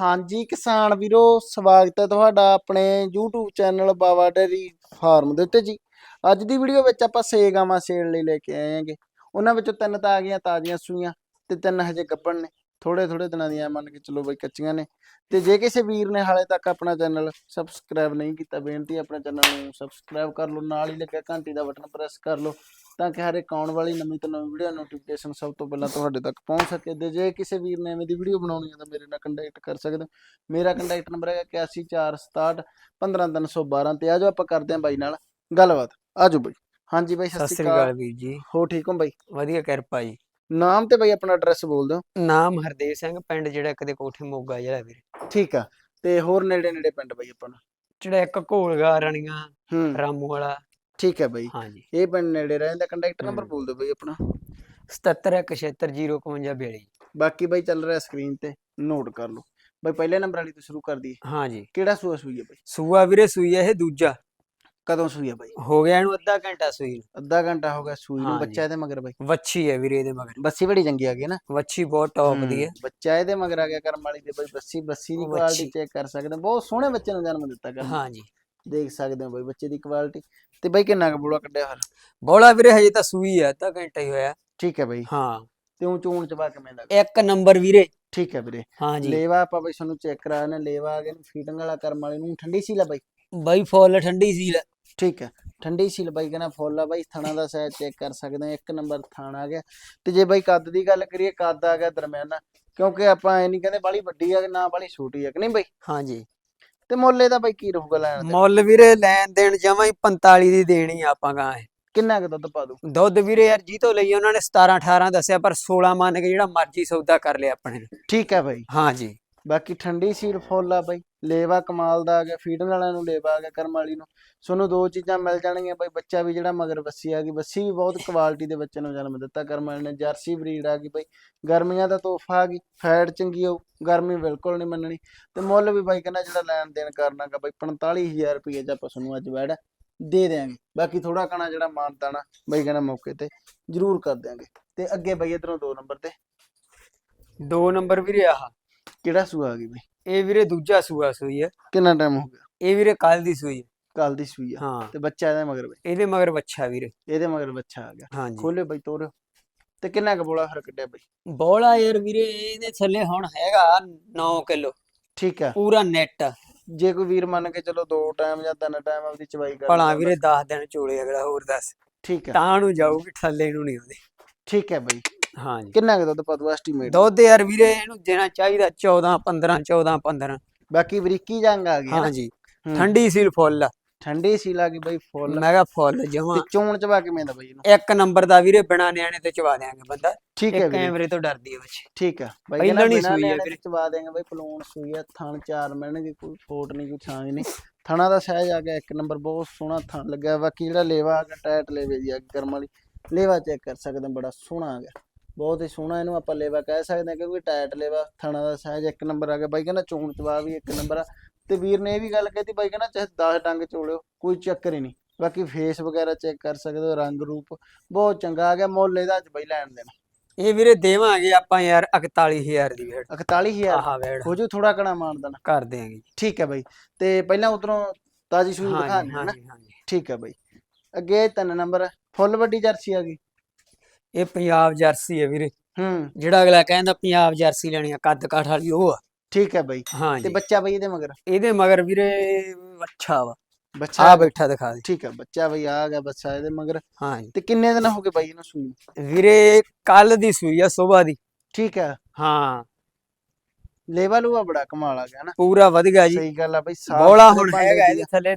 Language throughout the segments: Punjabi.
ਹਾਂਜੀ ਕਿਸਾਨ ਵੀਰੋ, ਸਵਾਗਤ ਹੈ ਤੁਹਾਡਾ ਆਪਣੇ YouTube channel Bawa dairy farm ਦੇ ਉੱਤੇ ਜੀ। ਅੱਜ ਦੀ ਵੀਡੀਓ ਵਿੱਚ ਆਪਾਂ ਸੇਗਾਵਾਂ ਸੇਲ ਲਈ ਲੈ ਕੇ ਆਏ ਹਾਂਗੇ। ਉਹਨਾਂ ਵਿੱਚੋਂ ਤਿੰਨ ਤਾਂ ਆ ਗਈਆਂ ਤਾਜ਼ੀਆਂ ਸੂਈਆਂ ਤੇ ਤਿੰਨ ਹਜੇ ਗੱਭਣ ਨੇ। ਥੋੜੇ ਥੋੜੇ ਦਿਨਾਂ ਦੀਆਂ ਮੰਨ ਕੇ ਚਲੋ ਬਈ ਕੱਚੀਆਂ ਨੇ। ਤੇ ਜੇ ਕਿਸੇ ਵੀਰ ਨੇ ਹਾਲੇ ਤੱਕ ਆਪਣਾ ਚੈਨਲ ਸਬਸਕ੍ਰਾਈਬ ਨਹੀਂ ਕੀਤਾ, ਬੇਨਤੀ ਹੈ ਆਪਣੇ ਚੈਨਲ ਨੂੰ ਸਬਸਕ੍ਰਾਈਬ ਕਰ ਲਓ, ਨਾਲ ਹੀ ਲੱਗਿਆ ਘੰਟੀ ਦਾ ਬਟਨ ਪ੍ਰੈਸ ਕਰ ਲਓ। ਤਾਂ ਕਿ ਹਰ ਇੱਕ ਆਉਣ ਵਾਲੀ ਨਵੀਂ ਤੋਂ ਨਵੀਂ ਵੀਡੀਓ ਨੋਟੀਫਿਕੇਸ਼ਨ ਸਭ ਤੋਂ ਪਹਿਲਾਂ ਤੁਹਾਡੇ ਤੱਕ ਪਹੁੰਚ ਸਕੇ ਤੇ ਜੇ ਕਿਸੇ ਵੀਰ ਨੇ ਐਵੇਂ ਦੀ ਵੀਡੀਓ ਬਣਾਉਣੀ ਹੈ ਤਾਂ ਮੇਰੇ ਨਾਲ ਕੰਟੈਕਟ ਕਰ ਸਕਦੇ ਹੋ। ਮੇਰਾ ਕੰਟੈਕਟ ਨੰਬਰ ਹੈਗਾ 814661 15312 ਤੇ ਆਜੋ ਆਪਾਂ ਕਰਦੇ ਹਾਂ ਬਾਈ ਨਾਲ ਗੱਲਬਾਤ। ਆਜੋ ਬਾਈ। ਹਾਂਜੀ ਬਾਈ ਸਤਿ ਸ੍ਰੀ ਅਕਾਲ। ਵੀਰ ਜੀ। ਹੋ ਠੀਕ ਹੋ ਬਾਈ? ਵਧੀਆ ਕਿਰਪਾ ਜੀ। ਨਾਮ ਤੇ ਬਾਈ ਆਪਣਾ ਐਡਰੈਸ ਬੋਲ ਦਿਓ। ਨਾਮ ਹਰਦੇਵ ਸਿੰਘ ਪਿੰਡ ਜਿਹੜਾ ਕਦੇ ਕੋਠੇ ਮੋਗਾ ਜਿਹੜਾ ਵੀਰ। ਠੀਕ ਆ। ਤੇ ਹੋਰ ਨੇੜੇ ਨੇੜੇ ਪਿੰਡ ਬਾਈ ਆਪਾਂ ਨੂੰ ਜਿਹੜਾ ਇੱਕ ਘੋਲਗਾ ਰਣੀਆਂ ਰਾਮੂ ਵਾਲਾ ਠੀਕ ਹੈ ਬਾਈ। ਹਾਂਜੀ। ਇਹ ਪਿੰਡ ਨੇੜੇ ਰਹਿੰਦਾ ਕੰਟੈਕਟ ਨੰਬਰ। ਬੋਲ ਦਿਓ ਬਾਈ ਆਪਣਾ। 77160552 ਬਾਕੀ ਬਾਈ ਚੱਲ ਰਿਹਾ ਸਕਰੀਨ ਤੇ ਨੋਟ ਕਰ ਲਓ। ਬਾਈ ਪਹਿਲੇ ਨੰਬਰ ਵਾਲੀ ਤੋਂ ਸ਼ੁਰੂ ਕਰ ਦਈਏ ਹਾਂਜੀ। ਕਿਹੜਾ ਸੂਆ ਸੂਈ ਹੈ ਬਾਈ? ਸੂਆ ਵੀਰੇ ਸੂਈ ਇਹ ਦੂਜਾ। ਕਦੋਂ ਸੂਈ ਹੈ ਬਾਈ? ਹੋ ਗਿਆ ਇਹਨੂੰ ਅੱਧਾ ਘੰਟਾ ਸੂਈ ਨੂੰ। ਅੱਧਾ ਘੰਟਾ ਹੋ ਗਿਆ ਸੂਈ ਨੂੰ। ਬੱਚਾ ਇਹਦੇ ਮਗਰ ਬਾਈ? ਵੱਛੀ ਹੈ ਵੀਰੇ ਇਹਦੇ ਮਗਰ। ਬੱਸੀ ਬੜੀ ਚੰਗੀ ਆ ਗਈ ਨਾ? ਵੱਛੀ ਬਹੁਤ ਟੌਪ ਦੀ ਹੈ। ਬੱਚਾ ਇਹਦੇ ਮਗਰ ਆ ਗਿਆ ਕਰਮ ਵਾਲੀ ਦੇ ਬਾਈ ਬੱਸੀ ਬੱਸੀ ਦੀ ਕੁਆਲਿਟੀ। ਚੈੱਕ ਕਰ ਸਕਦੇ ਬਹੁਤ ਸੋਹਣੇ ਬੱਚੇ ਨੂੰ ਜਨਮ ਦਿੱਤਾ ਕਰਮ। ਹਾਂਜੀ। ਦੇਖ ਸਕਦੇ ਹੋ ਬਾਈ ਬੱਚੇ ਦੀ ਕੁਆਲਿਟੀ ਤੇ ਬਾਈ ਕਿੰਨਾ ਕੁ ਬੋਲਾ ਕੱਢਿਆ ਫਿਰ? ਬੋਲਾ ਵੀਰੇ ਹਜੇ ਤਾਂ ਸੂਈ ਆ ਅੱਧਾ ਘੰਟਾ ਹੀ ਹੋਇਆ। ਠੀਕ ਹੈ ਬਾਈ। ਹਾਂ। ਤੇ ਉਹ ਚੂਣ ਚਬਾ ਕਿਵੇਂ ਲੱਗ ਇੱਕ ਨੰਬਰ ਵੀਰੇ। ਠੀਕ ਹੈ ਵੀਰੇ। ਹਾਂਜੀ ਲੇਵਾ ਆਪਾਂ ਬਾਈ ਤੁਹਾਨੂੰ ਚੈੱਕ ਕਰਾਇਆ ਨੇ ਲੇਵਾ ਆ ਗਿਆ ਫੀਟਿੰਗ ਵਾਲਾ ਕਰਮ ਵਾਲੇ ਨੂੰ। ਠੰਡੀ ਸੀ ਲਾ ਬਾਈ? ਬਾਈ ਫੁੱਲ ਠੰਡੀ ਸੀ ਠੀਕ ਹੈ। ਠੰਡੀ ਸੀਲ ਬਾਈ ਕਹਿੰਦਾ ਫੁੱਲ ਆ ਬਾਈ। ਥਣਾ ਦਾ ਸਾਈਜ਼ ਚੈੱਕ ਕਰ ਸਕਦੇ ਆ ਇੱਕ ਨੰਬਰ ਥਣ ਆ ਗਿਆ। ਤੇ ਜੇ ਬਾਈ ਕੱਦ ਦੀ ਗੱਲ ਕਰੀਏ ਕੱਦ ਆ ਗਿਆ ਦਰਮਿਆਨਾ। ਕਿਉਂਕਿ ਆਪਾਂ ਇਹ ਨਹੀਂ ਕਹਿੰਦੇ ਬਾਲੀ ਵੱਡੀ ਆ ਕਿ ਨਾ ਬਾਲੀ ਛੋਟੀ ਆ। ਕਿ ਨਹੀਂ ਬਾਈ? ਹਾਂਜੀ ਤੇ ਮੁੱਲ ਦਾ ਬਾਈ ਕੀ ਰਹੂਗਾ ਲੈਣ ਦੇ ਮੁੱਲ ਵੀਰੇ ਲੈਣ ਦੇਣ ਜਮਾਂ ਹੀ 45 ਦੀ ਦੇਣੀ ਆ ਆਪਾਂ ਗਾਂ। ਕਿੰਨਾ ਕੁ ਦੁੱਧ ਪਾ ਦੂ ਦੁੱਧ ਵੀਰੇ ਯਾਰ ਜੀ ਤੋਂ ਲਈ ਉਹਨਾਂ ਨੇ 17 18 ਦੱਸਿਆ ਪਰ 16 ਮੰਨ ਕੇ ਜਿਹੜਾ ਮਰਜ਼ੀ ਸੌਦਾ ਕਰ ਲਿਆ ਆਪਣੇ ਨੇ। ਠੀਕ ਹੈ ਬਾਈ। ਹਾਂਜੀ ਬਾਕੀ ਠੰਡੀ ਸੀਲ ਫੁੱਲ ਆ ਬਾਈ। ਲੇਵਾ ਕਮਾਲ ਦਾ ਆ ਗਿਆ ਫੀਡਨ ਵਾਲਿਆਂ ਨੂੰ ਲੇਵਾ ਆ ਗਿਆ ਕਰਮ ਵਾਲੀ ਨੂੰ। ਤੁਹਾਨੂੰ ਦੋ ਚੀਜ਼ਾਂ ਮਿਲ ਜਾਣਗੀਆਂ ਬਾਈ ਬੱਚਾ ਵੀ ਜਿਹੜਾ ਮਗਰ ਬੱਸੀ ਆ ਗਈ। ਬੱਸੀ ਵੀ ਬਹੁਤ ਕੁਆਲਿਟੀ ਦੇ ਬੱਚੇ ਨੂੰ ਜਨਮ ਦਿੱਤਾ ਕਰਮ ਵਾਲੇ ਨੇ। ਜਰਸੀ ਬਰੀਡ ਆ ਗਈ ਬਾਈ। ਗਰਮੀਆਂ ਦਾ ਤੋਹਫਾ ਆ ਗਈ। ਫੈਟ ਚੰਗੀ ਹੋ ਗਰਮੀ ਬਿਲਕੁਲ ਨਹੀਂ ਮੰਨਣੀ। ਤੇ ਮੁੱਲ ਵੀ ਬਾਈ ਕਹਿੰਦਾ ਜਿਹੜਾ ਲੈਣ ਦੇਣ ਕਰਨਾਗਾ ਬਾਈ 45000 ਰੁਪਏ ਚ ਆਪਾਂ ਤੁਹਾਨੂੰ ਅੱਜ ਬੈੜ ਦੇ ਦਿਆਂਗੇ। ਬਾਕੀ ਥੋੜਾ ਕਣਾ ਜਿਹੜਾ ਮਾਨਤਾਣਾ ਬਾਈ ਕਹਿੰਦਾ ਮੌਕੇ ਤੇ ਜ਼ਰੂਰ ਕਰ ਦਿਆਂਗੇ। ਤੇ ਅੱਗੇ ਬਾਈ ਇਧਰੋਂ ਦੋ ਨੰਬਰ ਤੇ। ਦੋ ਨੰਬਰ ਵੀਰੇ ਆਹ। ਕਿਹੜਾ ਸੂਆ ਆ ਗਈ ਬਾਈ? ਇਹ ਵੀਰੇ ਦੂਜਾ ਸੂਆ ਸੂਈ ਹੈ। ਕਿੰਨਾ ਟਾਈਮ ਹੋ ਗਿਆ? ਇਹ ਵੀਰੇ ਕੱਲ ਦੀ ਸੂਈ ਹੈ। ਕੱਲ ਦੀ ਸੂਈ ਆ। ਹਾਂ। ਤੇ ਬੱਚਾ ਇਹਦੇ ਮਗਰ ਬਾਈ ਇਹਦੇ ਮਗਰ ਬੱਚਾ ਵੀਰੇ। ਇਹਦੇ ਮਗਰ ਬੱਚਾ ਆ ਗਿਆ। ਹਾਂਜੀ। ਖੋਲੇ ਬਾਈ ਤੋਰਿਓ। ਤੇ ਕਿੰਨਾ ਕੁ ਬੋਲਾ ਫਿਰ ਕੱਢਿਆ ਬਾਈ? ਬੋਲਾ ਯਾਰ ਵੀਰੇ ਇਹਦੇ ਥੱਲੇ ਹੁਣ ਹੈਗਾ 9 ਕਿਲੋ। ਠੀਕ ਆ। ਪੂਰਾ ਨੈਟ। ਜੇ ਕੋਈ ਵੀਰ ਮੰਨ ਕੇ ਚਲੋ ਦੋ ਟਾਈਮ ਜਾਂ ਤਿੰਨ ਟਾਈਮ ਆਪਦੀ ਚਵਾਈ ਕਰ ਭਲਾ ਵੀਰੇ 10 ਦਿਨ ਚੋਲੇ ਅਗਲਾ ਹੋਰ ਦੱਸ। ਠੀਕ ਆ। ਤਾਂ ਨੂੰ ਜਾਊਗੀ ਥੱਲੇ ਨੂੰ ਨਹੀਂ ਆਉਂਦੀ। ਠੀਕ ਹੈ ਬਾਈ। ਹਾਂਜੀ। ਕਿੰਨਾ ਕੁ ਦੁੱਧ ਪਤੂ ਐਸਟੀਮੇਟ ਦੁੱਧ ਯਾਰ ਵੀਰੇ ਇਹਨੂੰ ਦੇਣਾ ਚਾਹੀਦਾ 14 15 14 15 ਬਾਕੀ ਬਰੀਕੀ ਜੰਗ ਆ ਗਈ ਹੈ ਨਾ। ਹਾਂਜੀ। ਹੂੰ। ਠੰਡੀ ਸੀਲ ਫੁੱਲ। ਆ। ਠੰਡੀ ਸੀ ਲੱਗੀ ਬਾਈ ਫੁੱਲ। ਮੈਂ ਕਿਹਾ ਫੁੱਲ ਜਮਾ। ਤੇ ਚੋਣ ਚਵਾ ਕਿਵੇਂ ਦਾ ਬਾਈ ਇਹਨੂੰ? ਇੱਕ ਨੰਬਰ ਦਾ ਵੀਰੇ ਬਿਨਾ ਨਿਆਣੇ ਤੇ ਚਵਾ ਦਿਆਂਗੇ ਬੰਦਾ। ਠੀਕ ਹੈ ਵੀਰੇ। ਕੈਮਰੇ ਤੋਂ ਡਰਦੀ ਹੈ ਬੱਚੇ ਠੀਕ ਆ। ਬਾਈ ਪਹਿਲਾਂ ਕਹਿੰਦਾ ਨੀ ਬਿਨਾਂ ਸੂਈ ਨਿਆਣੇ ਵੀਰੇ। ਚਵਾ ਦੇਂਗੇ ਬਾਈ ਪਲੂਣ ਸੂਈ ਆ ਥਣ ਚਾਰ ਮਿਲਣਗੇ ਕੋਈ ਫੋਟ ਨਹੀਂ ਕੋਈ ਛਾਂਗ ਨਹੀਂ। ਥਣਾ ਦਾ ਸਾਈਜ਼ ਆ ਗਿਆ ਇੱਕ ਨੰਬਰ ਬਹੁਤ ਸੋਹਣਾ ਥਣ ਲੱਗਿਆ। ਬਾਕੀ ਜਿਹੜਾ ਲੇਵਾ ਆ ਗਿਆ ਟਾਇਟ ਲੇਵੇ ਦੀ ਆ ਕਰਮ ਵਾਲੀ। ਲੇਵਾ ਚੈੱਕ ਕਰ ਸਕਦੇ ਹਾਂ ਬੜਾ ਸੋਹਣਾ ਆ ਗਿਆ। ਬਹੁਤ ਹੀ ਸੋਹਣਾ ਇਹਨੂੰ ਆਪਾਂ ਲੇਵਾ ਕਹਿ ਸਕਦੇ ਹਾਂ ਕਿਉਂਕਿ ਟਾਇਟ ਲੇਵਾ ਥਣਾ ਦਾ ਸਾਈਜ਼ ਇੱਕ ਨੰਬਰ ਆ ਗਿਆ। ਬਾਈ ਕਹਿੰਦਾ ਚੋਣ ਚਵਾ ਵੀ ਇੱਕ ਨੰਬਰ ਆ। ਤੇ ਵੀਰ ਨੇ ਇਹ ਵੀ ਗੱਲ ਕਹਿਤੀ ਬਾਈ ਕਹਿੰਦਾ ਚਾਹੇ 10 ਡੰਗ ਚੋਲਿਓ ਕੋਈ ਚੱਕਰ ਹੀ ਨਹੀਂ। ਬਾਕੀ ਫੇਸ ਵਗੈਰਾ ਚੈੱਕ ਕਰ ਸਕਦੇ ਹੋ ਰੰਗ ਰੂਪ ਬਹੁਤ ਚੰਗਾ ਆ ਗਿਆ। ਮੁੱਲ ਇਹਦਾ ਅੱਜ ਬਾਈ ਲੈਣ ਦੇਣਾ। ਇਹ ਵੀਰੇ ਦੇਵਾਂਗੇ ਆਪਾਂ ਯਾਰ 41000 ਦੀ ਵੇੜ। 41000 ਆਹਾ ਵੇੜ। ਹੋ ਜੂ ਥੋੜਾ ਕਣਾ ਮਾਨਦਨ ਕਰ ਦਿਆਂਗੇ। ਠੀਕ ਹੈ ਬਾਈ। ਤੇ ਪਹਿਲਾਂ ਉਧਰੋਂ ਤਾਜੀ ਸੂਈ ਦਿਖਾ ਹਾਂਜੀ ਦਿੰਦੇ ਨਾ। ਠੀਕ ਹੈ ਬਾਈ। ਅੱਗੇ ਤਿੰਨ ਨੰਬਰ ਫੁੱਲ ਵੱਡੀ ਜਰਸੀ ਆ ਗਈ। ਇਹ ਪੰਜਾਬ ਜਰਸੀ ਹੈ ਵੀਰੇ। ਹੂੰ। ਜਿਹੜਾ ਅਗਲਾ ਕਹਿੰਦਾ ਪੰਜਾਬ ਜਰਸੀ ਲੈਣੀ ਆ ਕੱਦ ਕਾਠ ਵਾਲੀ ਉਹ ਆ। ਠੀਕ ਹੈ ਬਾਈ। ਤੇ ਹਾਂਜੀ ਬੱਚਾ ਬਾਈ ਇਹਦੇ ਮਗਰ? ਇਹਦੇ ਮਗਰ ਵੀਰੇ ਅੱਛਾ ਵਾ। ਬੱਚਾ ਆ ਬੈਠਾ ਦਿਖਾ ਦੇ। ਠੀਕ ਹੈ ਬੱਚਾ ਬਾਈ ਆ ਗਿਆ ਬੱਚਾ ਇਹਦੇ ਮਗਰ। ਹਾਂਜੀ ਤੇ ਕਿੰਨੇ ਦਿਨ ਹੋ ਗਏ ਬਾਈ ਇਹਨੂੰ ਸੂਈ ਨੂੰ? ਵੀਰੇ ਕੱਲ ਦੀ ਸੂਈ ਆ ਸਵੇਰ ਦੀ। ਠੀਕ ਹੈ। ਹਾਂ। ਲੇਵਾ ਲੂਆ ਬੜਾ ਕਮਾਲ ਆ ਗਿਆ ਨਾ। ਪੂਰਾ ਵਧੀਆ ਜੀ। ਸਹੀ ਗੱਲ ਆ ਬਾਈ ਸਾਫ਼ ਬੋਲਾ ਹੁਣ ਹੈਗਾ ਇਹਦੇ। ਥੱਲੇ।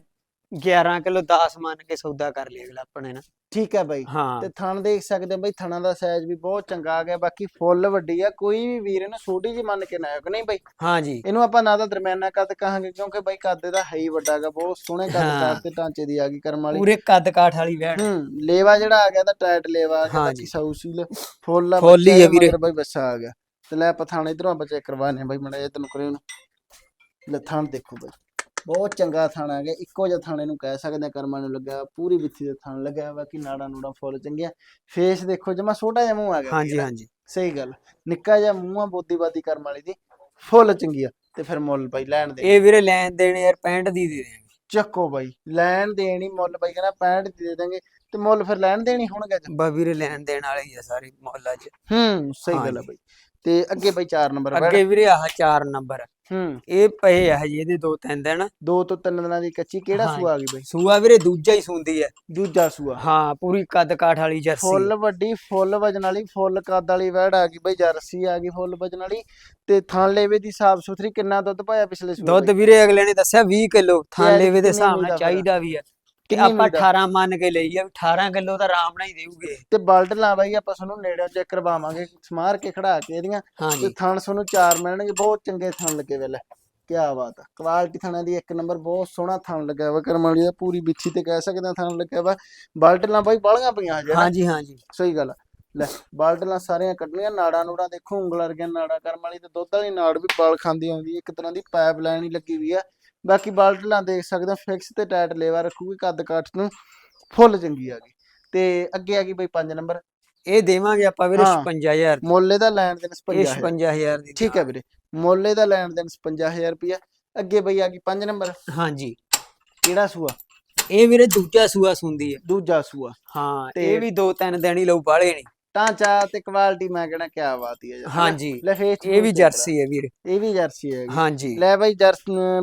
11 ਕਿਲੋ 10 ਮੰਨ ਕੇ ਸੌਦਾ ਕਰ ਲਿਆ ਅਗਲਾ ਆਪਣੇ ਨਾਲ। ਠੀਕ ਹੈ ਬਾਈ। ਹਾਂ। ਤੇ ਥਣ ਦੇਖ ਸਕਦੇ ਹੋ ਬਾਈ ਥਣਾ ਦਾ ਸਾਈਜ਼ ਵੀ ਬਹੁਤ ਚੰਗਾ ਆ ਗਿਆ ਬਾਕੀ ਫੁੱਲ ਵੱਡੀ ਆ ਕੋਈ ਵੀ ਵੀਰ ਇਹਨੂੰ ਛੋਟੀ ਜੀ ਮੰਨ ਕੇ ਨਾ ਆਇਓ ਕਿ ਨਹੀਂ ਬਾਈ? ਹਾਂਜੀ ਇਹਨੂੰ ਆਪਾਂ ਨਾ ਤਾਂ ਦਰਮਿਆਨਾ ਕੱਦ ਕਹਾਂਗੇ ਕਿਉਂਕਿ ਬਾਈ ਕੱਦ ਦਾ ਹੈ ਹੀ ਵੱਡਾ ਗਾ ਬਹੁਤ ਸੋਹਣੇ ਕੱਦ ਹਾਂ। ਕਾਰ ਤੇ ਢਾਂਚੇ ਦੀ ਆ ਗਈ ਕਰਮ ਵਾਲੀ। ਪੂਰੇ ਕੱਦ ਕਾਠ ਵਾਲੀ ਹੂੰ ਲੇਵਾ ਜਿਹੜਾ ਆ ਗਿਆ ਤਾਂ ਟਾਇਟ ਲੇਵਾ ਆ ਗਿਆ। ਬਾਕੀ ਸਾਊਸੀਲ ਫੁੱਲ ਆ ਫੁੱਲ ਹੀ ਆ ਵੀਰੇ। ਬਾਈ ਬੱਸਾ ਆ ਗਿਆ। ਤੇ ਲੈ ਆਪਾਂ ਥਾਣੇ ਇਧਰੋਂ ਆਪਾਂ ਚੈੱਕ ਕਰਵਾਣੇ ਬਾਈ ਮੜਾ ਇਹ ਤੈਨੂੰ ਕਰੇ ਉਹਨੂੰ ਲੈ ਥਾਣ ਦੇਖੋ ਬਾਈ। ਬਹੁਤ ਚੰਗਾ ਥਾਣਾ ਗਿਆ ਇੱਕੋ ਜਿਹਾ ਥਾਣੇ ਨੂੰ ਕਹਿ ਸਕਦੇ ਆ ਕਰਮਾਂ ਨੂੰ ਲੱਗਾ ਪੂਰੀ ਵਿੱਥੀ ਦੇ ਥਾਣ ਲੱਗਿਆ ਬਾਕੀ ਨਾੜਾ ਨੂੜਾ ਫੁੱਲ ਚੰਗਿਆ। ਫੇਸ ਦੇਖੋ ਜਮਾ ਛੋਟਾ ਜਿਹਾ ਮੂੰਹ ਆ ਗਿਆ ਹਾਂਜੀ। ਹਾਂਜੀ। ਸਹੀ ਗੱਲ। ਨਿੱਕਾ ਜਿਹਾ ਮੂੰਹ ਆ ਬੋਦੀ ਬਾਦੀ ਕਰਮ ਵਾਲੀ ਦੀ। ਫੁੱਲ ਚੰਗੀ ਆ ਤੇ ਫਿਰ ਮੁੱਲ ਬਾਈ ਲੈਣ ਦੇ ਇਹ ਵੀਰੇ ਲੈਣ ਦੇਣ ਯਾਰ 65 ਦੀ ਦੇ ਦੇਣਗੇ ਚੱਕੋ ਬਾਈ ਲੈਣ ਦੇਣੀ ਮੁੱਲ ਬਾਈ ਕਹਿੰਦਾ 65 ਦੀ ਦੇ ਦਾਂਗੇ ਤੇ ਮੁੱਲ ਫਿਰ ਲੈਣ ਦੇਣੀ ਹੋਣਗੇ ਬਾ ਵੀਰੇ ਲੈਣ ਦੇਣ ਵਾਲੇ ਹੀ ਆ ਸਾਰੇ ਮੁੱਲ ਅੱਜ। ਹੂੰ ਸਹੀ ਗੱਲ ਆ। ਬਾਈ। ਤੇ ਅੱਗੇ ਬਾਈ 4 ਨੰਬਰ ਅੱਗੇ ਵੀਰੇ ਆਹ 4 ਨੰਬਰ। ਹੂੰ। ਇਹ ਪਏ ਆ ਹਜੇ ਇਹਦੇ ਦੋ ਤਿੰਨ ਦਿਨ। ਦੋ ਤੋਂ ਤਿੰਨ ਦਿਨਾਂ ਦੀ ਕੱਚੀ ਕਿਹੜਾ। ਸੂਆ ਆ ਗਈ ਬਾਈ? ਸੂਆ ਵੀਰੇ ਦੂਜਾ ਹੀ ਸੁੰਦੀ ਹੈ ਦੂਜਾ ਸੂਆ। ਹਾਂ ਪੂਰੀ ਕੱਦ ਕਾਠ ਵਾਲੀ ਜਰਸੀ। ਫੁੱਲ ਵੱਡੀ ਫੁੱਲ ਵਜਨ ਵਾਲੀ ਫੁੱਲ ਕੱਦ ਵਾਲੀ ਵੈੜ ਆ ਗਈ ਬਾਈ ਜਰਸੀ ਆ ਗਈ ਫੁੱਲ ਵਜਨ ਵਾਲੀ। ਤੇ ਥਣ ਲੇਵੇ ਦੀ ਸਾਫ਼ ਸੁਥਰੀ ਕਿੰਨਾ ਦੁੱਧ ਪਾਇਆ ਪਿਛਲੇ ਸੂਏ ਦੁੱਧ? ਵੀਰੇ ਅਗਲੇ ਨੇ ਦੱਸਿਆ 20 ਕਿਲੋ ਥਾਂ ਐਤਕੀ ਲੇਵੇ ਦੇ ਹਿਸਾਬ ਨਾਲ? ਚਾਹੀਦਾ ਵੀ ਹੈ ਤੇ ਕਿੰਨੀ ਆਪਾਂ ਉਮੀਦ ਆ? 18 ਮੰਨ ਕੇ ਲਈ ਆ ਵੀ 18 ਕਿਲੋ ਤਾਂ ਆਰਾਮ ਨਾਲ ਹੀ ਦੇਊਗੇ। ਤੇ ਬਲਟ ਲਾ ਬਾਈ ਆਪਾਂ ਤੁਹਾਨੂੰ ਨੇੜਿਓਂ ਚੈੱਕ ਕਰਵਾਵਾਂਗੇ ਸਮਾਰ ਕੇ ਖੜਾ ਕੇ ਇਹਦੀਆਂ। ਤੇ ਹਾਂਜੀ ਥਣ ਤੁਹਾਨੂੰ ਚਾਰ ਮਿਲਣਗੇ ਬਹੁਤ ਚੰਗੇ ਥਣ ਲੱਗੇ ਵੇਲੇ। ਕੀ ਬਾਤ ਆ। ਕੁਆਲਿਟੀ ਥਣਾਂ ਦੀ ਇੱਕ ਨੰਬਰ ਬਹੁਤ ਸੋਹਣਾ ਥਣ ਲੱਗਾ ਵਾ ਕਰਮ ਵਾਲੀ ਦਾ ਪੂਰੀ ਬਿੱਛੀ ਤੇ ਕਹਿ ਸਕਦੇ ਆ ਥਣ ਲੱਗਾ ਵਾ। ਬਲਟ ਲਾਂ ਬਾਈ ਬਾਲੀਆਂ ਪਈਆਂ ਹਜੇ ਨਾ। ਹਾਂਜੀ ਹਾਂਜੀ। ਸਹੀ ਗੱਲ ਆ। ਲੈ ਬਲਟ ਲਾਂ ਸਾਰੀਆਂ ਕੱਢਣੀਆਂ ਨਾੜਾਂ ਨੂੜਾਂ ਦੇਖੋ ਉਂਗਲ ਵਰਗੀਆਂ ਨਾੜਾਂ ਕਰਮ ਵਾਲੀ ਤੇ ਦੁੱਧ ਵਾਲੀ ਨਾੜ ਵੀ ਬਲ ਖਾਂਦੀ ਆਉਂਦੀ ਇੱਕ ਤਰ੍ਹਾਂ ਦੀ ਪਾਈਪ ਲਾਈਨ ਹੀ ਲੱਗੀ ਵੀ ਆ। ਬਾਕੀ ਬਲਟ ਲਾਂ ਦੇਖ ਸਕਦੇ ਆ ਫਿਕਸ ਤੇ ਟਾਈਟ ਲੇਵਾ ਰੱਖੂਗੀ ਕੱਦ ਕਾਠ ਨੂੰ ਫੁੱਲ ਚੰਗੀ ਆ ਗਈ। ਤੇ ਅੱਗੇ ਆ ਗਈ ਬਈ 5 ਨੰਬਰ। ਇਹ ਦੇਵਾਂਗੇ ਆਪਾਂ ਵੀਰੇ ਹਾਂ। 56000 ਮੁੱਲ ਇਹਦਾ ਲੈਣ ਦੇਣ ਇਹ 55000 56000 ਦੀ ਠੀਕ ਹੈ ਵੀਰੇ ਮੁੱਲ ਇਹਦਾ ਲੈਣ ਦੇਣ 55000 ਰੁਪਇਆ ਅੱਗੇ ਬਈ ਆ ਗਈ 5 ਨੰਬਰ। ਹਾਂਜੀ। ਕਿਹੜਾ ਸੂਆ? ਇਹ ਵੀਰੇ ਦੂਜਾ ਸੂਆ ਸੁੰਦੀ ਹੈ। ਦੂਜਾ ਸੂਆ। ਹਾਂ ਤੇ- ਇਹ ਵੀ ਦੋ ਤਿੰਨ ਦਿਨ ਹੀ ਲਊ ਬਾਲੇ ਨਹੀਂ। ਟਾਂਚਾ ਤੇ ਕੁਆਲਿਟੀ ਮੈਂ ਕਹਿਣਾ ਕਿਆ ਬਾਤ ਹੀ ਹੈ ਯਾਰ? ਹਾਂਜੀ। ਲੈ ਫੇਸ ਇਹ ਵੀ ਜਰਸੀ ਹੈ ਵੀਰੇ। ਇਹ ਵੀ ਜਰਸੀ ਹੈ ਹਾਂਜੀ। ਲੈ ਬਾਈ ਜਰਸ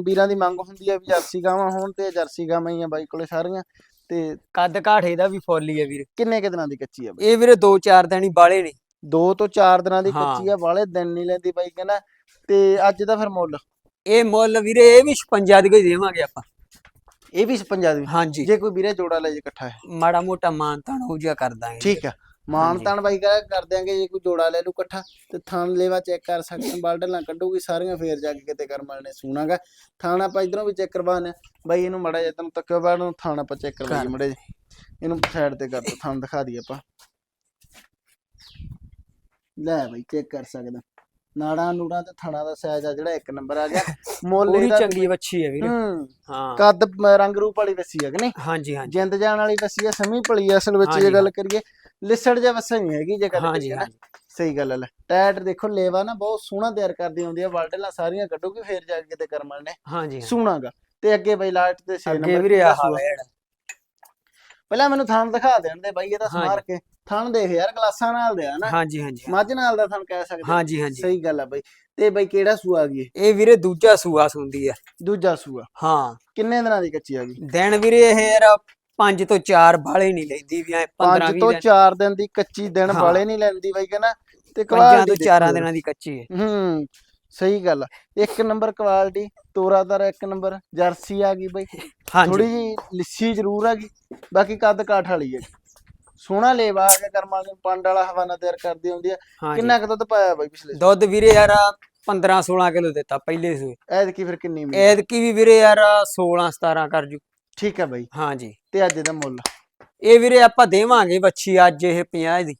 ਵੀਰਾਂ ਦੀ ਮੰਗ ਹੁੰਦੀ ਹੈ ਵੀ ਜਰਸੀ ਗਾਵਾਂ ਹੋਣ ਤੇ ਜਰਸੀ ਗਾਵਾਂ ਹੀ ਆ ਬਾਈ ਕੋਲੇ ਸਾਰੀਆਂ। ਤੇ ਕੱਦ ਕਾਠ ਇਹਦਾ ਵੀ ਫੁੱਲ ਹੀ ਵੀਰੇ। ਕਿੰਨੇ ਕੁ ਦਿਨਾਂ ਦੀ ਕੱਚੀ ਆ ਬਾਈ? ਇਹ ਵੀਰੇ ਦੋ ਚਾਰ ਦਿਨ ਹੀ ਬਾਲੇ ਨਹੀਂ ਦੋ ਤੋਂ ਚਾਰ ਦਿਨਾਂ ਦੀ ਹਾਂ। ਕੱਚੀ ਆ ਵਾਲੇ ਦਿਨ ਨਹੀਂ ਲੈਂਦੀ ਬਾਈ ਕਹਿੰਦਾ। ਤੇ ਅੱਜ ਦਾ ਫਿਰ ਮੁੱਲ? ਇਹ ਮੁੱਲ ਵੀਰੇ ਇਹ ਵੀ 56 ਦੀ ਕੋਈ ਦੇਵਾਂਗੇ ਆਪਾਂ। ਇਹ ਵੀ 56 ਦੀ? ਹਾਂਜੀ। ਜੇ ਕੋਈ ਵੀਰੇ ਜੋੜਾ ਲੈ ਜੇ ਇਕੱਠਾ ਹੈ। ਮਾੜਾ ਮੋਟਾ ਮਾਨਤਾਨ ਹੋ ਜਾ ਕਰ ਦਾਂਗੇ ਠੀਕ ਆ। ਮਾਨ ਤਾਨ ਬਾਈ ਕਹ ਕਰ ਦਿਆਂਗੇ ਜੇ ਕੋਈ ਜੋੜਾ ਲੈ ਲੂ ਇਕੱਠਾ। ਤੇ ਥਣ ਲੈਵਾ ਚੈੱਕ ਕਰ ਸਕਦੇ ਹਾਂ ਬਾਲਡਲਾਂ ਕੱਢੂਗੀ ਸਾਰੀਆਂ ਫੇਰ ਜਾ ਕੇ ਕਿਤੇ ਕਰਮ ਨੇ ਸੁਣਾਗਾ। ਥਾਣਾ ਆਪਾਂ ਇਧਰੋਂ ਵੀ ਚੈੱਕ ਕਰਵਾਣੇ ਬਾਈ ਇਹਨੂੰ ਮੜਾ ਜੇ ਤੈਨੂੰ ਤੱਕ ਬਾਅਦ ਨੂੰ ਥਾਣਾ ਆਪਾਂ ਚੈੱਕ ਕਰਵਾਈਏ ਕਰ। ਮੜੇ ਇਹਨੂੰ ਸਾਈਡ ਤੇ ਕਰ ਦੋ ਥਣ ਦਿਖਾ ਦਈਏ ਆਪਾਂ। ਲੈ ਬਾਈ ਚੈੱਕ ਕਰ ਸਕਦਾ। ਨਾੜਾਂ ਨੂੜਾਂ ਤੇ ਥਣਾ ਦਾ ਸਾਈਜ਼ ਆ ਜਿਹੜਾ ਇੱਕ ਨੰਬਰ ਆ ਗਿਆ। ਮੁੱਲ ਪੂਰੀ ਚੰਗੀ ਵੱਛੀ ਹੈ ਵੀਰੇ। ਹੂੰ। ਹਾਂ। ਕੱਦ ਮ- ਰੰਗ ਰੂਪ ਵਾਲੀ ਵਸੀ ਹੈ ਕਿ ਨਹੀਂ? ਹਾਂਜੀ ਹਾਂਜੀ। ਜਿੰਦ ਜਾਣ ਵਾਲੀ ਵਸੀ ਹੈ ਸਮੀ ਭਲੀ ਆ ਅਸਲ ਵਿੱਚ ਜੇ ਹਾਂਜੀ, ਗੱਲ ਕਰੀਏ ਲਿਸੜ ਜਿਹਾ ਵਸਾ ਨਹੀਂ ਹੈਗੀ ਜੇ ਗੱਲ ਹਾਂਜੀ ਕਰੀਏ ਨਾ। ਹਾਂਜੀ। ਸਹੀ ਗੱਲ ਹੈ ਲੈ। ਟਾਇਰ ਦੇਖੋ ਲੇਵਾ ਨਾ ਬਹੁਤ ਸੋਹਣਾ ਤਿਆਰ ਕਰਦੀ ਹੁੰਦੀ ਹੈ ਵਾਲਟਲਾਂ ਸਾਰੀਆਂ ਕੱਢੂਗੀ ਫੇਰ ਜਾ ਕੇ ਕਿਤੇ ਕਰਮਲ ਨੇ। ਹਾਂਜੀ ਹਾਂਜੀ। ਸੋਹਣਾਗਾ ਤੇ ਅੱਗੇ ਬਈ ਲਾਸਟ ਤੇ 6 ਅੱਗੇ ਨੰਬਰ ਵੀਰੇ ਆਹ? ਵੇੜ ਪਹਿਲਾਂ ਮੈਨੂੰ ਥਣ ਦਿਖਾ ਦੇਣ ਦੇ ਬਾਈ ਇਹਦਾ ਹਾਂਜੀ। ਸਮਾਰ ਕੇ। ਥਣ ਦੇਖ ਯਾਰ ਗਲਾਸਾਂ ਨਾਲ ਦੇ ਆ ਨਾ। ਹਾਂਜੀ ਹਾਂਜੀ ਮੱਝ ਨਾਲ ਦਾ ਥਣ ਕਹਿ ਸਕਦੇ। ਹਾਂਜੀ ਹਾਂਜੀ। ਸਹੀ ਗੱਲ ਆ ਬਾਈ। ਤੇ ਬਾਈ ਕਿਹੜਾ ਸੂਆ ਆ ਗਈ ਇਹ? ਵੀਰੇ ਦੂਜਾ ਸੂਆ ਸੁੰਦੀ ਹੈ ਦੂਜਾ ਸੂਆ। ਹਾਂ। ਕਿੰਨੇ ਦਿਨਾਂ ਦੀ ਕੱਚੀ ਆ ਗਈ? ਦਿਨ ਵੀਰੇ ਇਹ ਯਾਰ 5 ਤੋਂ 4 ਬਾਲੇ ਨਹੀਂ ਲੈਂਦੀ ਵੀ ਐ 15 5 20 ਤੋਂ ਦਿਨ 4 ਦਿਨ ਦੀ ਕੱਚੀ ਦਿਨ। ਵਾਲੇ ਨਹੀਂ ਲੈਂਦੀ ਬਾਈ ਕਹਿੰਦਾ ਤੇ ਪੰਜਾਂ quality ਤੋਂ ਦੇਖੋ 4 ਇਹਦੀ। ਦਿਨਾਂ ਦੀ ਕੱਚੀ ਹੈ। ਹੂੰ ਸਹੀ ਗੱਲ ਆ। ਇੱਕ ਨੰਬਰ ਕੁਆਲਿਟੀ ਤੋਰਾਦਾਰ ਇੱਕ ਨੰਬਰ ਜਰਸੀ ਆ ਗਈ ਬਈ। ਥੋੜੀ ਜੀ ਲਿੱਸੀ ਜ਼ਰੂਰ ਆ ਗਈ। ਬਾਕੀ ਕੱਦ ਕਾਠ ਵਾਲੀ ਹੈ ਸੋਹਣਾ ਲੇਵਾ ਆ ਕੇ ਕਰਮਾਂ ਪੰਡ ਵਾਲਾ ਹਵਾਨਾ ਤਿਆਰ ਕਰਦੀ ਹੁੰਦੀ ਆ। ਹਾਂਜੀ। ਕਿੰਨਾ ਕੁ ਦੁੱਧ ਪਾਇਆ ਬਾਈ ਪਿਛਲੇ ਦੁੱਧ ਵੀਰੇ ਯਾਰ 15 16 ਕਿਲੋ ਦਿੱਤਾ ਪਹਿਲੇ ਸੂਏ। ਐਤਕੀ ਫਿਰ ਕਿੰਨੀ ਮਿਲੀ? ਐਤਕੀ ਵੀ ਵੀਰੇ ਯਾਰ 16 17 ਕਰ ਜੂ। ਠੀਕ ਆ ਬਾਈ। ਹਾਂਜੀ। ਤੇ ਅੱਜ ਦਾ ਮੁੱਲ? ਇਹ ਵੀਰੇ ਆਪਾਂ ਦੇਵਾਂਗੇ ਵੱਛੀ ਅੱਜ ਇਹ 50 ਦੀ।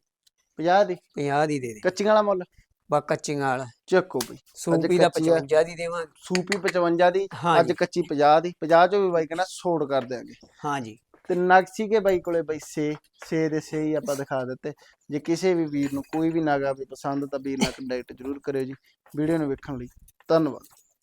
50 ਦੀ? 50 ਦੀ ਦੇ ਦੇ। ਕੱਚੀਆਂ ਵਾਲਾ ਮੁੱਲ? ਬਾ ਕੱਚੀਆਂ ਵਾਲਾ। ਚੱਕੋ ਬਈ। ਸੂਪੀ ਦਾ ਕੱਚੀ ਆ। 55 ਦੀ ਦੇਵਾਂਗੇ। ਸੂਪੀ 55 ਦੀ ਅੱਜ ਹਾਂਜੀ। ਕੱਚੀ 50 ਦੀ। 50 ਚੋਂ ਵੀ ਬਾਈ ਕਹਿੰਦਾ ਛੋੜ ਕਰ ਦਿਆਂਗੇ। ਹਾਂਜੀ। ਤੇ ਨਗ ਸੀਗੇ ਬਾਈ ਕੋਲੇ ਬਾਈ ਸੇ ਸੇ ਦੇ ਸੇ ਹੀ ਆਪਾਂ ਦਿਖਾ ਦਿੱਤੇ। ਜੇ ਕਿਸੇ ਵੀ ਵੀਰ ਨੂੰ ਕੋਈ ਵੀ ਨਗ ਆਵੇ ਪਸੰਦ ਤਾਂ ਵੀਰ ਨਾਲ ਕੰਟੈਕਟ ਜ਼ਰੂਰ ਕਰਿਓ ਜੀ। ਵੀਡੀਓ ਨੂੰ ਵੇਖਣ ਲਈ ਧੰਨਵਾਦ।